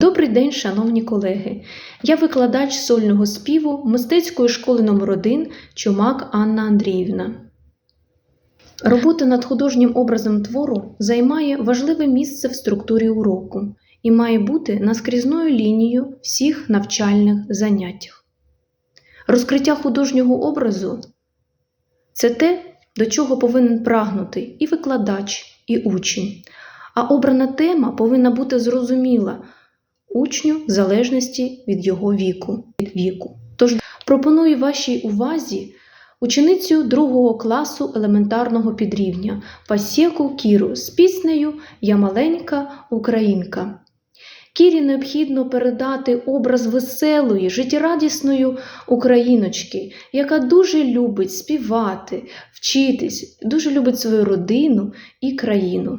Добрий день, шановні колеги! Я викладач сольного співу мистецької школи номер 1 Чумак Анна Андріївна. Робота над художнім образом твору займає важливе місце в структурі уроку і має бути наскрізною лінією всіх навчальних заняттях. Розкриття художнього образу це те, до чого повинен прагнути і викладач, і учень. А обрана тема повинна бути зрозуміла учню в залежності від його віку. Від віку. Тож пропоную вашій увазі ученицю другого класу елементарного підрівня Пасєку Кіру з піснею Я маленька українка. Кірі необхідно передати образ веселої, життєрадісної україночки, яка дуже любить співати, вчитись, дуже любить свою родину і країну.